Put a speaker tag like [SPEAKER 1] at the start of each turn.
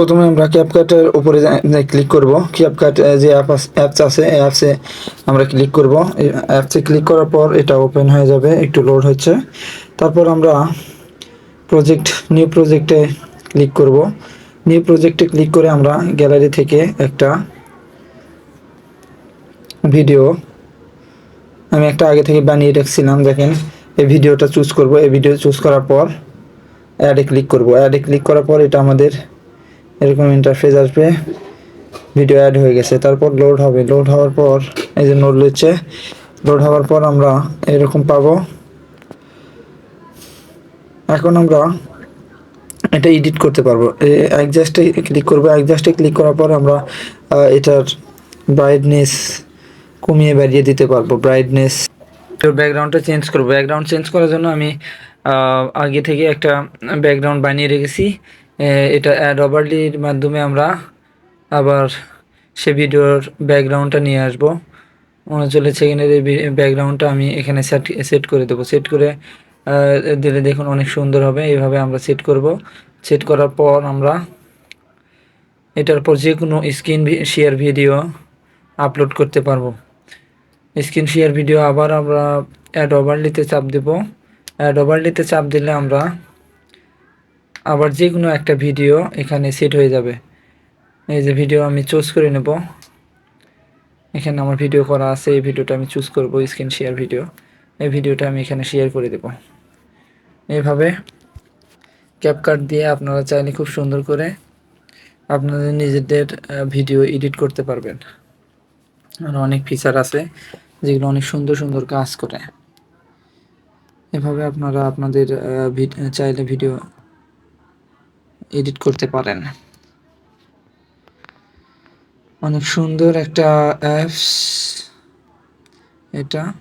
[SPEAKER 1] প্রথমে আমরা ক্যাপকাটের উপরে ক্লিক করব ক্যাপকাট যে অ্যাপস আছে, এই অ্যাপসে আমরা ক্লিক করব। অ্যাপসে ক্লিক করার পর এটা ওপেন হয়ে যাবে, একটু লোড হচ্ছে। তারপর আমরা প্রজেক্ট নিউ প্রজেক্টে ক্লিক করব। নিউ প্রজেক্টে ক্লিক করে আমরা গ্যালারি থেকে একটা ভিডিও আমি একটা আগে থেকে বানিয়ে রাখছিলাম, দেখেন। এই ভিডিওটা চুজ করব। এই ভিডিও চুজ করার পর অ্যাডে ক্লিক করব। অ্যাডে ক্লিক করার পর এটা আমাদের এরকম ইন্টারফেস আসবে ভিডিও অ্যাড হয়ে গেছে, তারপর লোড হবে। লোড হওয়ার পর, এই যে নোট হচ্ছে লোড হওয়ার পর আমরা এরকম পাবো। এখন আমরা এটা এডিট করতে পারব। অ্যাডজাস্টে ক্লিক করব। অ্যাডজাস্টে ক্লিক করার পর আমরা এটার ব্রাইটনেস কমিয়ে বাড়িয়ে দিতে পারব। ব্রাইটনেস তোর ব্যাকগ্রাউন্ডটা চেঞ্জ করব। ব্যাকগ্রাউন্ড চেঞ্জ করার জন্য আমি আগে থেকে একটা ব্যাকগ্রাউন্ড বানিয়ে রেখেছি। এটা ওভারলির মাধ্যমে আমরা আবার সে ভিডিওর ব্যাকগ্রাউন্ডটা নিয়ে আসব। উনচল্লিশ সেকেন্ডের এই ব্যাকগ্রাউন্ডটা আমি এখানে সেট সেট করে দেবো। সেট করে দিলে দেখুন অনেক সুন্দর হবে। এইভাবে আমরা সেট করব। সেট করার পর আমরা এটার পর যে কোনো স্ক্রিন শেয়ার ভিডিও আপলোড করতে পারব। স্ক্রিন শেয়ার ভিডিও আবার আমরা অ্যাড ওভারলিতে চাপ দেব। অ্যাড ওভারলিতে চাপ দিলে আমরা আবার যে কোনো একটা ভিডিও এখানে সেট হয়ে যাবে। এই যে ভিডিও আমি চুজ করে নেব। এখানে আমার ভিডিও করা আছে, এই ভিডিওটা আমি চুজ করব স্ক্রিন শেয়ার ভিডিও এই ভিডিওটা আমি এখানে শেয়ার করে দেব। এইভাবে ক্যাপকাট দিয়ে আপনারা চাইলে খুব সুন্দর করে আপনাদের নিজেদের ভিডিও এডিট করতে পারবেন। আর অনেক ফিচার আছে, যেগুলো অনেক সুন্দর সুন্দর কাজ করে। এভাবে আপনারা আপনাদের চাইলে ভিডিও এডিট করতে পারেন। অনেক সুন্দর একটা অ্যাপস। এটা।